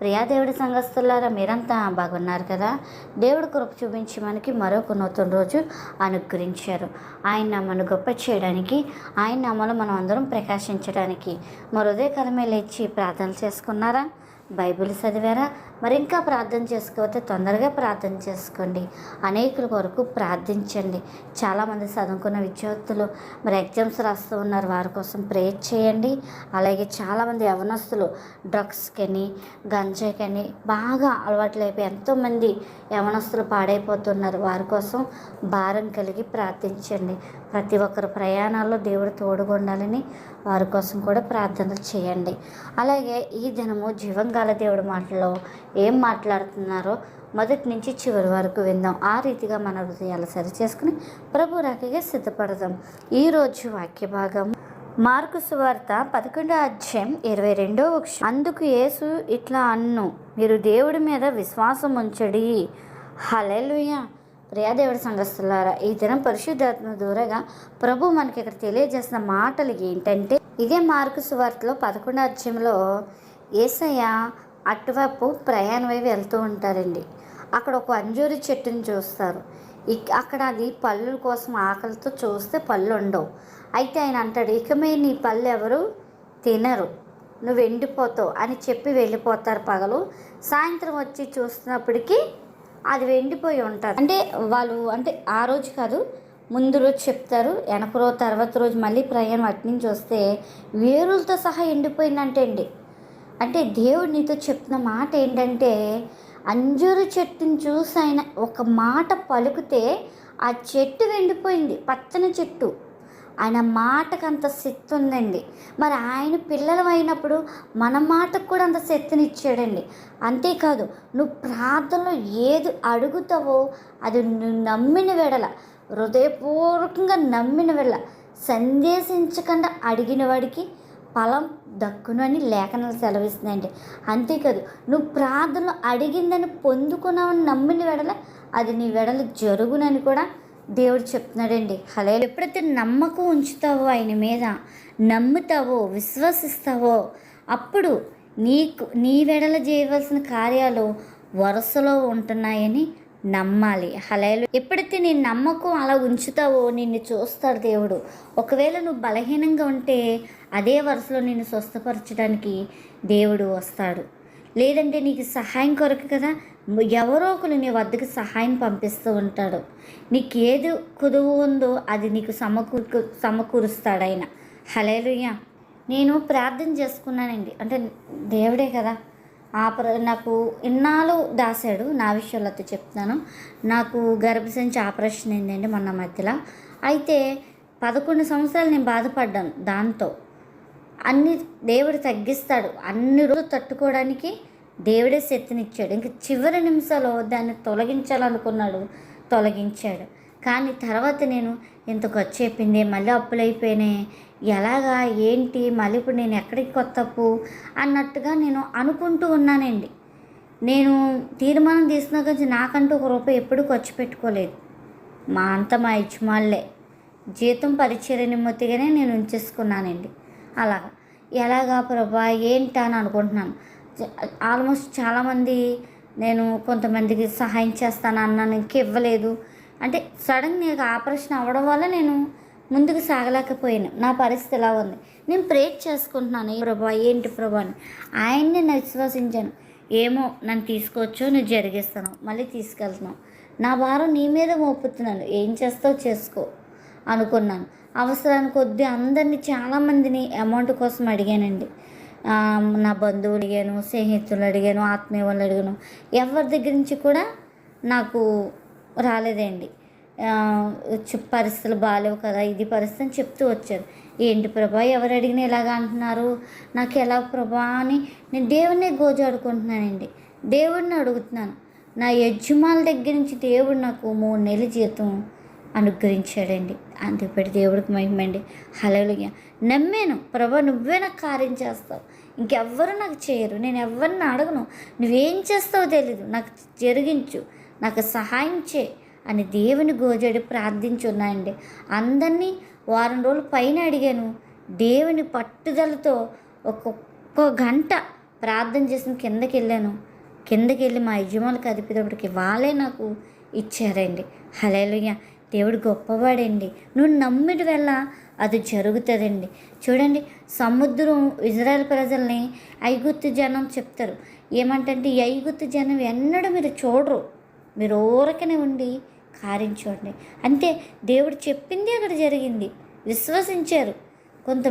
ప్రియా దేవుడి సంఘస్థులారా మీరంతా బాగున్నారు కదా? దేవుడు కృప చూపించి మనకి మరొక నూతన రోజు అనుగ్రహించారు. ఆయన నామను గొప్ప చేయడానికి ఆయన నామలో మనం అందరం ప్రకాశించడానికి. మరో ఉదయకాలమే లేచి ప్రార్థన చేసుకున్నారా? బైబిల్ చదివారా? మరి ఇంకా ప్రార్థన చేసుకోకపోతే తొందరగా ప్రార్థన చేసుకోండి. అనేకుల కొరకు ప్రార్థించండి. చాలామంది చదువుకున్న విద్యార్థులు మరి ఎగ్జామ్స్ రాస్తూ ఉన్నారు. వారి కోసం ప్రేయర్ చేయండి. అలాగే చాలామంది యవనస్తులు డ్రగ్స్కని గంజాయికని బాగా అలవాట్లైపోయి ఎంతోమంది యవనస్తులు పాడైపోతున్నారు. వారి కోసం భారం కలిగి ప్రార్థించండి. ప్రతి ఒక్కరి ప్రయాణాల్లో దేవుడు తోడుగొండాలని వారి కోసం కూడా ప్రార్థనలు చేయండి. అలాగే ఈ దినము జీవంగాల దేవుడి మాటలో ఏం మాట్లాడుతున్నారో మొదటి నుంచి చివరి వరకు విందాం. ఆ రీతిగా మన హృదయాలు సరి చేసుకుని ప్రభు రాకగా సిద్ధపడదాం. ఈరోజు వాక్య భాగం మార్కు సువార్త పదకొండో అధ్యాయం ఇరవై రెండో అందుకు యేసు ఇట్లా అన్ను మీరు దేవుడి మీద విశ్వాసం ఉంచడి హలెలుయా ప్రియాదేవుడి సంఘస్థులారా ఈ దినం పరిశుద్ధాత్మ దూరగా ప్రభు మనకి ఇక్కడ తెలియజేసిన మాటలు ఏంటంటే ఇదే మార్కు సువార్తలో పదకొండో అధ్యాయంలో ఏసయ్య అటువైపు ప్రయాణమై వెళ్తూ ఉంటారండి. అక్కడ ఒక అంజూరి చెట్టుని చూస్తారు. అక్కడ అది పళ్ళు కోసం ఆకలితో చూస్తే పళ్ళు ఉండవు. అయితే ఆయన అంటాడు ఇకమే నీ పళ్ళు ఎవరు తినరు. నువ్వు ఎండిపోతావు అని చెప్పి వెళ్ళిపోతారు పగలు. సాయంత్రం వచ్చి చూస్తున్నప్పటికీ అది ఎండిపోయి ఉంటుంది. అంటే వాళ్ళు అంటే ఆ రోజు కాదు ముందు రోజు చెప్తారు వెనక రోజు తర్వాత రోజు మళ్ళీ ప్రయాణం అటు నుంచి వస్తే వేరులతో సహా ఎండిపోయిందంటే అండి. అంటే దేవుడు నీతో చెప్తున్న మాట ఏంటంటే అంజూరు చెట్టుని చూసి ఆయన ఒక మాట పలుకుతే ఆ చెట్టు ఎండిపోయింది పచ్చని చెట్టు. ఆయన మాటకు అంత శక్తి ఉందండి మరి ఆయన పిల్లలు అయినప్పుడు మన మాటకు కూడా అంత శక్తిని ఇచ్చాడండి అంతేకాదు నువ్వు ప్రార్థనలో ఏది అడుగుతావో అది నువ్వు నమ్మిన వెడల హృదయపూర్వకంగా నమ్మిన వెడల సందేశించకుండా అడిగిన వాడికి ఫలం దక్కును అని లేఖనాలు సెలవిస్తుందండి అంతేకాదు నువ్వు ప్రార్థనలు అడిగిందని పొందుకున్నావని నమ్మిన వెడల అది నీ వెడలు జరుగునని కూడా దేవుడు చెప్తున్నాడండి హలే ఎప్పుడైతే నమ్మకం ఉంచుతావో ఆయన మీద నమ్ముతావో విశ్వసిస్తావో అప్పుడు నీకు నీ వెడల చేయవలసిన కార్యాలు వరుసలో ఉంటున్నాయని నమ్మాలి. హలేలు ఎప్పుడైతే నీ నమ్మకం అలా ఉంచుతావో నిన్ను చూస్తాడు దేవుడు. ఒకవేళ నువ్వు బలహీనంగా ఉంటే అదే వరుసలో నిన్ను స్వస్థపరచడానికి దేవుడు వస్తాడు. లేదంటే నీకు సహాయం కొరకు కదా ఎవరో ఒకరు నీ వద్దకు సహాయం పంపిస్తూ ఉంటాడు. నీకు ఏది కుదువు ఉందో అది నీకు సమకూరు సమకూరుస్తాడు ఆయన. హలేలుయ్య నేను ప్రార్థన చేసుకున్నానండి. అంటే దేవుడే కదా. ఆ ప్ర నాకు ఇన్నాళ్ళు దాశాడు నా విషయంలో అయితే చెప్తున్నాను. నాకు గర్భసంచి ఆపరేషన్ అయిందండి మొన్న మధ్యలో. అయితే పదకొండు సంవత్సరాలు నేను బాధపడ్డాను దాంతో. అన్ని దేవుడు తగ్గిస్తాడు. అన్ని రోజులు తట్టుకోవడానికి దేవుడే శక్తినిచ్చాడు. ఇంక చివరి నిమిషాలు దాన్ని తొలగించాలనుకున్నాడు. తొలగించాడు. కానీ తర్వాత నేను ఇంత ఖర్చు అయిపోయింది మళ్ళీ అప్పులు అయిపోయినాయి ఎలాగా ఏంటి మళ్ళీ ఇప్పుడు నేను ఎక్కడికి కొత్తప్పు అన్నట్టుగా నేను అనుకుంటూ ఉన్నానండి. నేను తీర్మానం తీసిన కొంచెం నాకంటూ ఒక రూపాయి ఎప్పుడు ఖర్చు పెట్టుకోలేదు. మా అంత మా ఇచ్చుమాళ్ళే జీతం పరిచయ నిమ్మతిగానే నేను ఉంచేసుకున్నానండి. అలాగా. ఎలాగా ప్రభా ఏంటా అని అనుకుంటున్నాను. ఆల్మోస్ట్ చాలామంది నేను కొంతమందికి సహాయం చేస్తాను అన్నాను ఇంక ఇవ్వలేదు. అంటే సడన్ నీకు ఆపరేషన్ అవ్వడం వల్ల నేను ముందుకు సాగలేకపోయాను. నా పరిస్థితి ఎలా ఉంది. నేను ప్రే చేసుకుంటున్నాను. ఏ ప్రభా ఏంటి ప్రభా అని. ఆయన్ని నేను విశ్వసించాను. ఏమో నన్ను తీసుకోవచ్చో నువ్వు జరిగిస్తాను మళ్ళీ తీసుకెళ్తున్నావు. నా భారం నీ మీద మోపుతున్నాను. ఏం చేస్తావు చేసుకో అనుకున్నాను. అవసరానికి కొద్దీ అందరినీ చాలామందిని అమౌంట్ కోసం అడిగానండి. నా బంధువులు అడిగాను స్నేహితులు అడిగాను ఆత్మీయ వాళ్ళు అడిగాను. ఎవరి దగ్గర నుంచి కూడా నాకు రాలేదండి. పరిస్థితులు బాగాలేవు కదా ఇది పరిస్థితి అని చెప్తూ వచ్చారు. ఏంటి ప్రభా ఎవరు అడిగినా ఇలాగా అంటున్నారు? నాకు ఎలా ప్రభా అని నేను దేవుడిని గోజాడుకుంటున్నానండి. దేవుడిని అడుగుతున్నాను. నా యజమాల దగ్గర నుంచి దేవుడు నాకు మూడు నెలల జీతం అనుగ్రహించాడండి. అందుకటి దేవుడికి మహిమండి హలో నమ్మాను. ప్రభా నువ్వే నాకు కార్యం చేస్తావు. ఇంకెవ్వరు నాకు చేయరు. నేను ఎవరిని అడగను. నువ్వేం చేస్తావో తెలీదు. నాకు జరిగించు. నాకు సహాయం చే అని దేవుని గోజడి ప్రార్థించున్నాయండి. అందరినీ వారం రోజులు పైన అడిగాను. దేవుని పట్టుదలతో ఒక్కొక్క గంట ప్రార్థన చేసిన కిందకి వెళ్ళాను. కిందకి వెళ్ళి మా యజమానులకు అదిపేటప్పటికి వాళ్ళే నాకు ఇచ్చారండి. హలేలుయ్య దేవుడు గొప్పవాడండి. నువ్వు నమ్మిడి వెళ్ళ అది జరుగుతుందండి. చూడండి సముద్రం ఇజ్రాయెల్ ప్రజల్ని ఐగుత్తు జనం చెప్తారు. ఏమంటే ఈ ఐగుత్తు జనం ఎన్నడూ మీరు చూడరు. మీరు ఊరకనే ఉండి కార్యం చూడండి. అంతే దేవుడు చెప్పింది అక్కడ జరిగింది. విశ్వసించారు. కొంత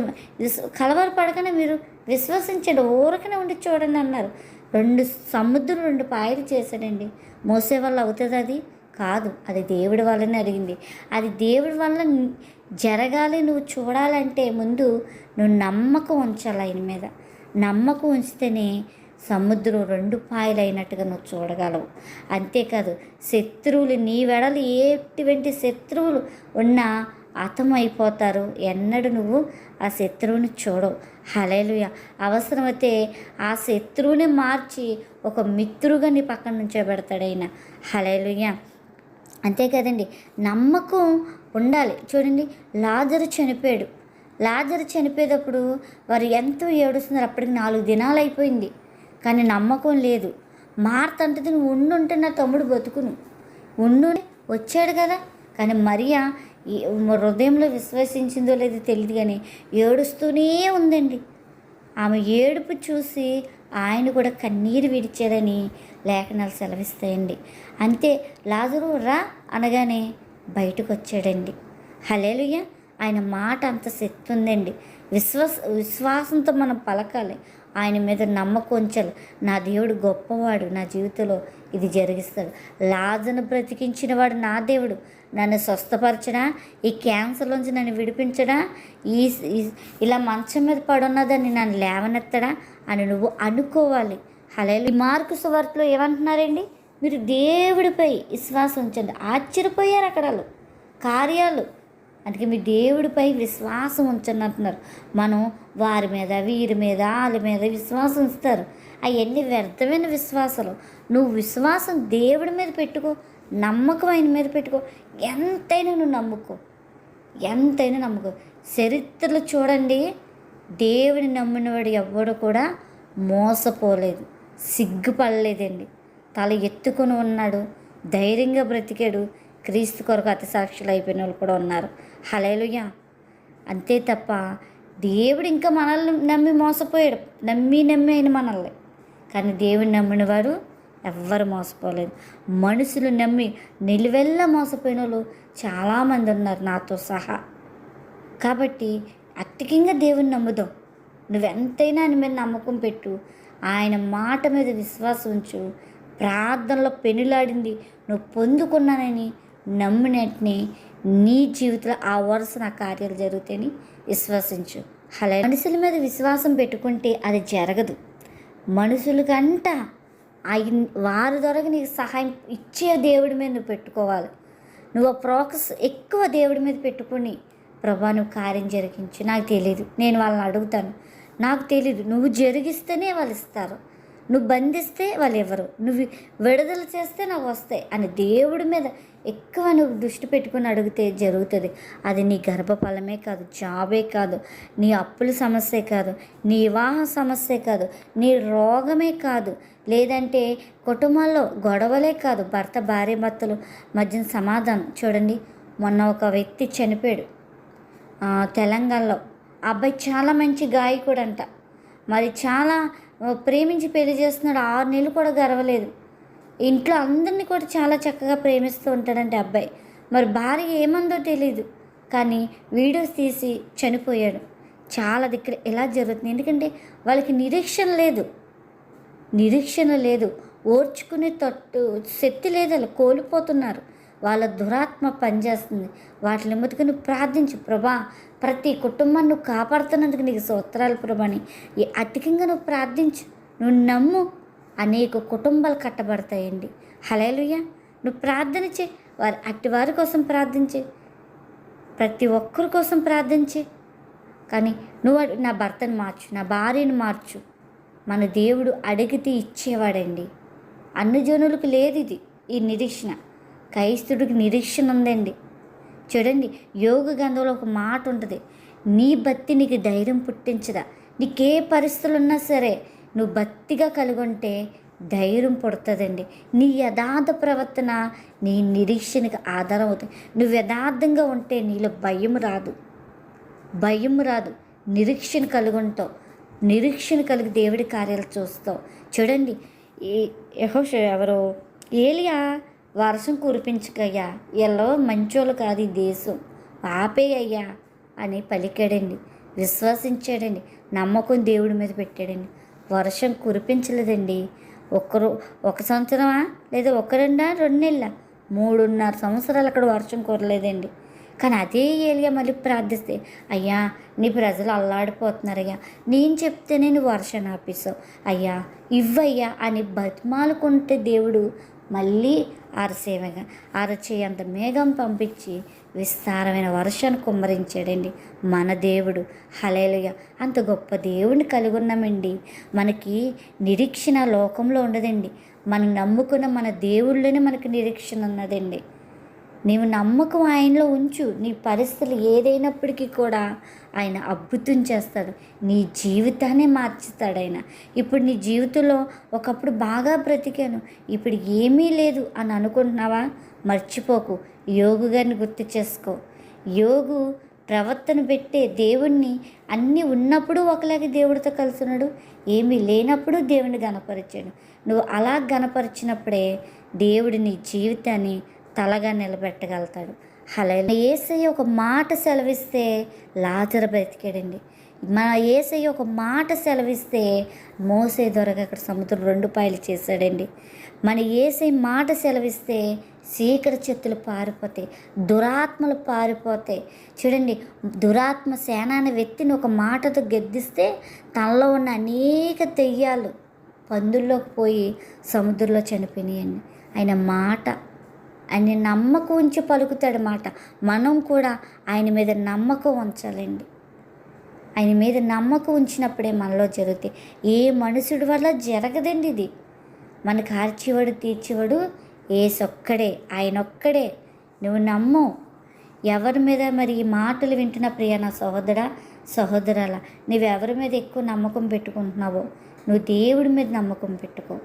కలవరు పడకనే మీరు విశ్వసించండి ఊరకనే ఉండి చూడండి అన్నారు. రెండు సముద్రం రెండు పాయలు చేశాడండి. మోసే వల్ల అవుతుంది అది? కాదు అది దేవుడి వల్లనే అడిగింది. అది దేవుడి వల్ల జరగాలి నువ్వు చూడాలంటే ముందు నువ్వు నమ్మకం ఉంచాలి ఆయన మీద. నమ్మకం ఉంచితేనే సముద్రం రెండు పాయలైనట్టుగా నువ్వు చూడగలవు. అంతేకాదు శత్రువులు నీ వెడలు ఎటువంటి శత్రువులు ఉన్నా అతమైపోతారు ఎన్నడు నువ్వు ఆ శత్రువుని చూడవు. హలేలుయ అవసరమైతే ఆ శత్రువుని మార్చి ఒక మిత్రుగా నీ పక్కన నుంచో ఆయన. హలేలుయ అంతే కదండి. నమ్మకం ఉండాలి. చూడండి లాజరు చనిపోయాడు. లాజరు చనిపోయేటప్పుడు వారు ఎంతో ఏడుస్తున్నారు. అప్పటికి నాలుగు దినాలు అయిపోయింది. కానీ నమ్మకం లేదు. మార్త అంటది నువ్వు ఉండుంటే నా తమ్ముడు బతుకును. ఉండు వచ్చాడు కదా. కానీ మరియా హృదయంలో విశ్వసించిందో లేదో తెలియదు కానీ ఏడుస్తూనే ఉందండి. ఆమె ఏడుపు చూసి ఆయన కూడా కన్నీరు విడిచారని లేఖనాలు సెలవిస్తాయండి. అంతే లాజరు రా అనగానే బయటకు వచ్చాడండి హలేలుయ్య ఆయన మాట అంత శక్తి ఉందండి విశ్వాస విశ్వాసంతో మనం పలకాలి. ఆయన మీద నమ్మకం ఉంచాలి. నా దేవుడు గొప్పవాడు. నా జీవితంలో ఇది జరిగిస్తాడు. లాజను బ్రతికించిన వాడు నా దేవుడు. నన్ను స్వస్థపరచడా? ఈ క్యాన్సర్లోంచి నన్ను విడిపించడా? ఈ ఈ- ఇలా మంచం మీద పడున్నదని నన్ను లేవనెత్తడా? అని నువ్వు అనుకోవాలి. హలే మార్కు సువార్తలో ఏమంటున్నారండి? మీరు దేవుడిపై విశ్వాసం ఉంచండి. ఆశ్చర్యపోయారు అక్కడ వాళ్ళు. కార్యాలు. అందుకే మీ దేవుడిపై విశ్వాసం ఉంచండి అంటున్నారు. మనం వారి మీద వీరి మీద వాళ్ళ మీద విశ్వాసం ఉంచుతారు. అవన్నీ వ్యర్థమైన విశ్వాసాలు. నువ్వు విశ్వాసం దేవుడి మీద పెట్టుకో నమ్మకం ఆయన మీద పెట్టుకో. ఎంతైనా నువ్వు నమ్ముకో. ఎంతైనా నమ్ముకో. చరిత్రలు చూడండి. దేవుని నమ్మినవాడు ఎవ్వడు కూడా మోసపోలేదు. సిగ్గుపడలేదండి. తల ఎత్తుకొని ఉన్నాడు. ధైర్యంగా బ్రతికాడు. క్రీస్తు కొరకు అతి సాక్షులు అయిపోయిన వాళ్ళు కూడా ఉన్నారు. హలేలుయ అంతే తప్ప దేవుడు ఇంకా మనల్ని నమ్మి మోసపోయాడు. నమ్మి నమ్మి అయిన మనల్ని. కానీ దేవుని నమ్మినవాడు ఎవ్వరు మోసపోలేదు. మనుషులు నమ్మి నిలువెల్లా మోసపోయిన వాళ్ళు చాలామంది ఉన్నారు నాతో సహా. కాబట్టి అత్యకంగా దేవుని నమ్ముదాం. నువ్వెంతైనా ఆయన మీద నమ్మకం పెట్టు. ఆయన మాట మీద విశ్వాసం ఉంచు. ప్రార్థనలో పెనులాడింది నువ్వు పొందుకున్నానని నమ్మినట్టుని నీ జీవితంలో ఆ వరుస నా కార్యాలు జరుగుతాయని విశ్వసించు. అలా మనుషుల మీద విశ్వాసం పెట్టుకుంటే అది జరగదు. మనుషులకంట అయి వారి ద్వారా నీకు సహాయం ఇచ్చే దేవుడి మీద నువ్వు పెట్టుకోవాలి. నువ్వు ఆ ప్రోకస్ ఎక్కువ దేవుడి మీద పెట్టుకుని ప్రభా నువ్వు కార్యం జరిగించు. నాకు తెలియదు నేను వాళ్ళని అడుగుతాను. నాకు తెలీదు. నువ్వు జరిగిస్తేనే వాళ్ళు ఇస్తారు. నువ్వు బంధిస్తే వాళ్ళు ఎవరు నువ్వు విడుదల చేస్తే నాకు వస్తాయి అని దేవుడి మీద ఎక్కువ నువ్వు దృష్టి పెట్టుకుని అడిగితే జరుగుతుంది. అది నీ గర్భఫలమే కాదు జాబే కాదు నీ అప్పుల సమస్యే కాదు నీ వివాహ సమస్యే కాదు నీ రోగమే కాదు. లేదంటే కుటుంబాల్లో గొడవలే కాదు. భర్త భార్య భర్తలు మధ్యన సమాధానం. చూడండి మొన్న ఒక వ్యక్తి చనిపోయాడు. తెలంగాణలో అబ్బాయి చాలా మంచి గాయకుడు అంట మరి చాలా ప్రేమించి పెళ్ళి చేస్తున్నాడు. ఆరు నెలలు కూడా గర్వలేదు ఇంట్లో అందరినీ కూడా చాలా చక్కగా ప్రేమిస్తూ ఉంటాడంటే అబ్బాయి. మరి భార్య ఏమందో తెలీదు. కానీ వీడియోస్ తీసి చనిపోయాడు. చాలా దగ్గర ఎలా జరుగుతుంది? ఎందుకంటే వాళ్ళకి నిరీక్షణ లేదు. నిరీక్షణ లేదు. ఓర్చుకునే తట్టు శక్తి లేదు. అలా కోల్పోతున్నారు. వాళ్ళ దురాత్మ పనిచేస్తుంది. వాటిని ముతుకు నువ్వు ప్రార్థించు ప్రభా. ప్రతి కుటుంబాన్ని నువ్వు కాపాడుతున్నందుకు నీకు సూత్రాలు ప్రభాని. ఈ అధికంగా నువ్వు ప్రార్థించు. నువ్వు నమ్ము. అనేక కుటుంబాలు కట్టబడతాయండి. హలేలుయ్య నువ్వు ప్రార్థన చే వారి అట్టి వారి కోసం ప్రార్థించే. ప్రతి ఒక్కరి కోసం ప్రార్థించే. కానీ నువ్వు నా భర్తను మార్చు. నా భార్యను మార్చు. మన దేవుడు అడిగితే ఇచ్చేవాడండి అన్ని జనులకు లేదు ఇది. ఈ నిరీక్షణ. క్రైస్తుడికి నిరీక్షణ ఉందండి. చూడండి యోగ గంధంలో ఒక మాట ఉంటుంది. నీ భక్తి నీకు ధైర్యం పుట్టించదా? నీకే పరిస్థితులు ఉన్నా సరే నువ్వు భక్తిగా కలిగి ధైర్యం పుడుతుందండి. నీ యథార్థ ప్రవర్తన నీ నిరీక్షణకి ఆధారం అవుతుంది. నువ్వు యథార్థంగా ఉంటే నీలో భయం రాదు. భయం రాదు. నిరీక్షణ కలుగుంటావు. నిరీక్షణ కలిగి దేవుడి కార్యాలు చూస్తావు. చూడండి ఈ ఎవరు? ఏలియా వర్షం కురిపించకయ్యా. ఎల్లో మంచోళ్ళు కాదు ఈ దేశం. ఆపేయ్యా అని పలికాడండి. విశ్వసించాడండి. నమ్మకం దేవుడి మీద పెట్టాడండి. వర్షం కురిపించలేదండి. ఒక్కరు ఒక సంవత్సరమా? లేదా ఒక రెండా? రెండు నెలల? మూడున్నర సంవత్సరాలు అక్కడ వర్షం కురలేదండి. కానీ అదే ఏలియా మళ్ళీ ప్రార్థిస్తే అయ్యా నీ ప్రజలు అల్లాడిపోతున్నారయ్యా. నేను చెప్తే నేను వర్షం ఆపిస్తావు అయ్యా ఇవ్వయ్యా అని బతిమాలకుంటే దేవుడు మళ్ళీ అరసేవగా అరచేయంత మేఘం పంపించి విస్తారమైన వర్షాన్ని కుమ్మరించాడండి మన దేవుడు. హలేలుయ అంత గొప్ప దేవుడిని కలిగి ఉన్నామండి మనకి నిరీక్షణ లోకంలో ఉండదండి. మనం నమ్ముకున్న మన దేవుళ్ళని మనకి నిరీక్షణ ఉన్నదండి. నీవు నమ్మకం ఆయనలో ఉంచు. నీ పరిస్థితులు ఏదైనప్పటికీ కూడా ఆయన అద్భుతం చేస్తాడు. నీ జీవితాన్ని మార్చుతాడు ఆయన. ఇప్పుడు నీ జీవితంలో ఒకప్పుడు బాగా బ్రతికాను. ఇప్పుడు ఏమీ లేదు అని అనుకుంటున్నావా? మర్చిపోకు. యోగు గారిని గుర్తు చేసుకో. యోగు ప్రవర్తన పెట్టే దేవుణ్ణి అన్నీ ఉన్నప్పుడు ఒకలాగే దేవుడితో కలుసున్నాడు. ఏమీ లేనప్పుడు దేవుని గనపరిచాడు నువ్వు అలా గనపరిచినప్పుడే దేవుడు నీ జీవితాన్ని తలగా నిలబెట్టగలుగుతాడు. అలా ఏసయ్య ఒక మాట సెలవిస్తే లాజర బ్రతికాడండి. మన ఏసయ్య ఒక మాట సెలవిస్తే మోసే దొరక అక్కడ సముద్రం రెండు పాయలు చేశాడండి. మన ఏసై మాట సెలవిస్తే చీకటి చెత్తులు పారిపోతాయి దురాత్మలు పారిపోతాయి. చూడండి దురాత్మ సేనాని వ్యక్తిని ఒక మాటతో గెద్దిస్తే తనలో ఉన్న అనేక తెయ్యాలు పందుల్లోకి పోయి సముద్రంలో చనిపోయినాయండి. ఆయన మాట ఆయన నమ్మకం ఉంచి పలుకుతాడు మాట మనం కూడా ఆయన మీద నమ్మకం ఉంచాలండి. ఆయన మీద నమ్మకం ఉంచినప్పుడే మనలో జరుగుతాయి. ఏ మనుషుడి వల్ల జరగదండి ఇది. మనకు ఆర్చేవాడు తీర్చేవాడు ఏసొక్కడే ఆయన ఒక్కడే నువ్వు నమ్ము ఎవరి మీద మరి ఈ మాటలు వింటున్న ప్రియ నా సహోదరా సహోదరాల నువ్వెవరి మీద ఎక్కువ నమ్మకం పెట్టుకుంటున్నావో నువ్వు దేవుడి మీద నమ్మకం పెట్టుకో.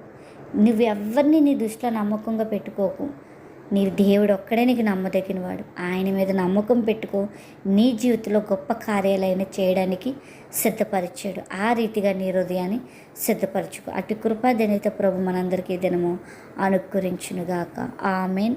నువ్వెవరిని నీ దృష్టిలో నమ్మకంగా పెట్టుకోకు. నీ దేవుడు ఒక్కడే నీకు నమ్మదగిన వాడు ఆయన మీద నమ్మకం పెట్టుకో. నీ జీవితంలో గొప్ప కార్యాలైన చేయడానికి సిద్ధపరిచాడు. ఆ రీతిగా నీ హృదయాన్ని సిద్ధపరచుకో. అటు కృపాదనిత ప్రభు మనందరికీ దినము అనుకరించునుగాక ఆమెన్.